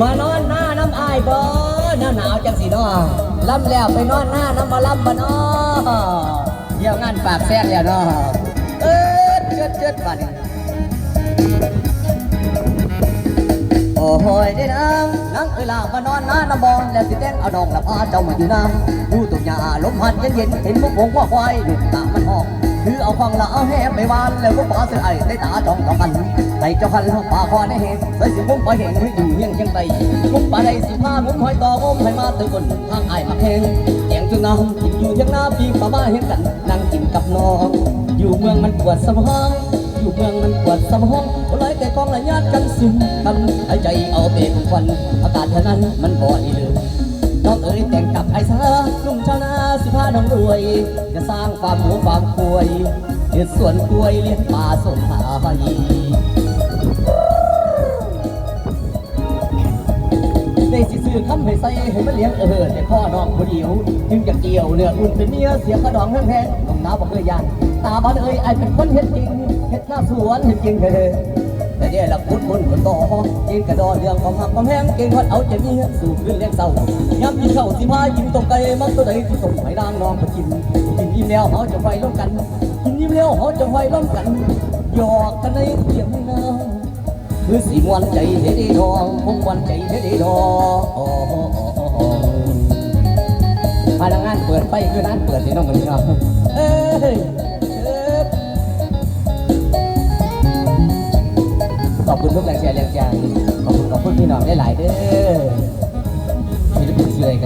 มานอนหน้าน้ำอายบ่หน้าหนาวจังสีนองล่ำแล้วไปนอนหน้าน้ำมาล่ำบ่นอเดี่ยวงานปากแซกแล้วนอเออเชืดเชือดบัดโอ้โหได้นางนางเอ้ยลามานอนหน้าน้ำบอนแล้วสิแตงเอาดองละพาเจ้ามาอยู่น้ำผู้ตุกยาลมพัดเย็นเย็นเห็นมุกวงว่าควายดูตามันออก คือเอาควางละเอาแหบไม่วานแล้วก็ปาเสือไอ้ได้ตาจ้องกับมัน ใส่เจ้าคันปาคอในเหตุใส่สิมุ้งไปเห็นให้อยู่เฮียงเฮียงไปมุ้งปลาได้สิผ้ามุ้งหอยต่อมุ้งให้มาตื่นบนทางไอ้ายมาแข่งแข่งจนน้ำกินอยู่เทียงหน้าปีป่ามาเห็นกันนั่งกินกับน้อง อยู่เมืองมันปวดสมองอยู่เมืองมันปวดสมองเลยแต่กองละญาติกันซึมกันหายใจเอาเบรกควันอากาศเท่านั้นมันบ่ดีเลยน้องเอ๋ยแต่งกับไอ้สาลุงชาวนาสิพาน้องรวยจะสร้างฟามหมูฟามกล้วยเฮ็ดสวนกล้วยเลี้ยงปลาสนหาย ได้สิซื้อคำให้ใส่ให้มันเลี้ยงเออแต่ข้อน้องผู้เดียวจึงจะเกี่ยวเนื้ออุ่นเป็นเมียเสียกระดองแห้งๆน้องน้าบอกเลยยานตาบ้านเอ้ยไอเป็นคนเฮ็ดจริงเฮ็ดหน้าสวนเฮ็ดจริงเด้อแต่เนี่ยละพุดมุนคนต่อกินกระดอเรื่องความหักความแห้งเก่งวัดเอาใจมีสู่ขึ้นเลี้ยงเศร้าย้ำกินข้าสิพายกินต้มไก่มักตัวใดที่ต้มไผ่ด่างนองไปกินกินยิ้มแล้วเขาจะไฟล้มกันกินยิ้มแล้วเขาจะไฟล้มกันหยอกกันในเถียงนา คือสีมวนใจเด็ดดองคงวันใจเด็ดดองพนักงานเปิดไฟคือร้านเปิดที่น้องมันครับเอ้ยเอ้ยขอบคุณทุกแรงเชียร์แรงใจขอบคุณขอบคุณพี่น้องได้หลายเด้อศิลปินเสื่อยกัน